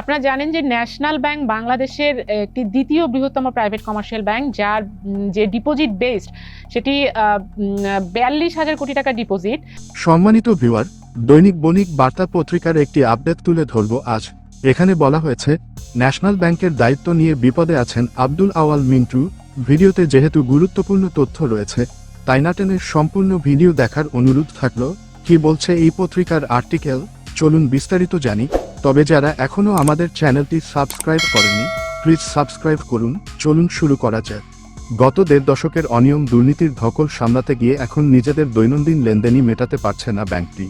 আপনারা জানেন যে ন্যাশনাল ব্যাংক বাংলাদেশের একটি দ্বিতীয় বৃহত্তম প্রাইভেট কমার্শিয়াল ব্যাংক, যার যে ডিপোজিট বেসড, সেটি বিয়াল্লিশ হাজার কোটি টাকা ডিপোজিট। সম্মানিত ভিউয়ার, দৈনিক বণিক বার্তা পত্রিকার একটি আপডেট তুলে ধরব আজ। এখানে বলা হয়েছে, ন্যাশনাল ব্যাংকের দায়িত্ব নিয়ে বিপদে আছেন আব্দুল আওয়াল মিন্টু। ভিডিওতে যেহেতু গুরুত্বপূর্ণ তথ্য রয়েছে, তাই নাটেনের সম্পূর্ণ ভিডিও দেখার অনুরোধ থাকল। কি বলছে এই পত্রিকার আর্টিকেল? চলুন বিস্তারিত জানি। তবে যারা এখনও আমাদের চ্যানেলটি সাবস্ক্রাইব করেনি, প্লিজ সাবস্ক্রাইব করুন। চলুন শুরু করা যাক। গত দেড় দশকের অনিয়ম, দুর্নীতির ধকল সামলাতে গিয়ে এখন নিজেদের দৈনন্দিন লেনদেনই মেটাতে পারছে না ব্যাংকটি।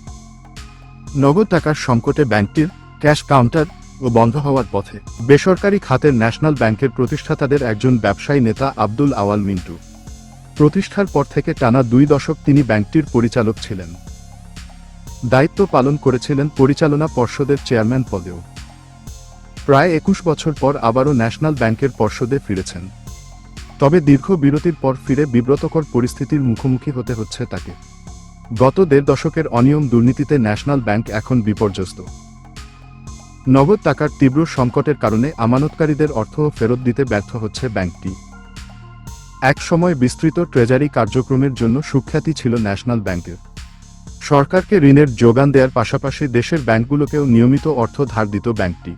নগদ টাকার সংকটে ব্যাংকটির ক্যাশ কাউন্টার ও বন্ধ হওয়ার পথে বেসরকারি খাতের ন্যাশনাল ব্যাংকের প্রতিষ্ঠাতাদের একজন ব্যবসায়ী নেতা আব্দুল আওয়াল মিন্টু। প্রতিষ্ঠার পর থেকে টানা দুই দশক তিনি ব্যাংকটির পরিচালক ছিলেন। দায়িত্ব পালন করেছিলেন পরিচালনা পর্ষদের চেয়ারম্যান পদেও। প্রায় একুশ বছর পর আবারও ন্যাশনাল ব্যাংকের পর্ষদে ফিরেছেন। তবে দীর্ঘ বিরতির পর ফিরে বিব্রতকর পরিস্থিতির মুখোমুখি হতে হচ্ছে তাকে। গত দেড় দশকের অনিয়ম দুর্নীতিতে ন্যাশনাল ব্যাংক এখন বিপর্যস্ত। নগদ টাকার তীব্র সংকটের কারণে আমানতকারীদের অর্থ ফেরত দিতে ব্যর্থ হচ্ছে ব্যাংকটি। এক সময় বিস্তৃত ট্রেজারি কার্যক্রমের জন্য সুখ্যাতি ছিল ন্যাশনাল ব্যাংকের। সরকারকে ঋণের যোগান দেওয়ার পাশাপাশি দেশের ব্যাংকগুলোকেও নিয়মিত অর্থ ধার দিত ব্যাংকটি।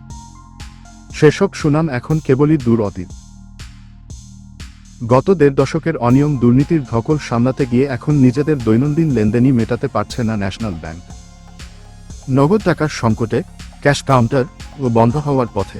সেসব সুনাম এখন কেবলই দূর অতীত। গত দেড় দশকের অনিয়ম দুর্নীতির ধকল সামলাতে গিয়ে এখন নিজেদের দৈনন্দিন লেনদেনই মেটাতে পারছে না ন্যাশনাল ব্যাংক। নগদ টাকার সংকটে ক্যাশ কাউন্টার ও বন্ধ হওয়ার পথে